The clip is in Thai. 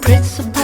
principle.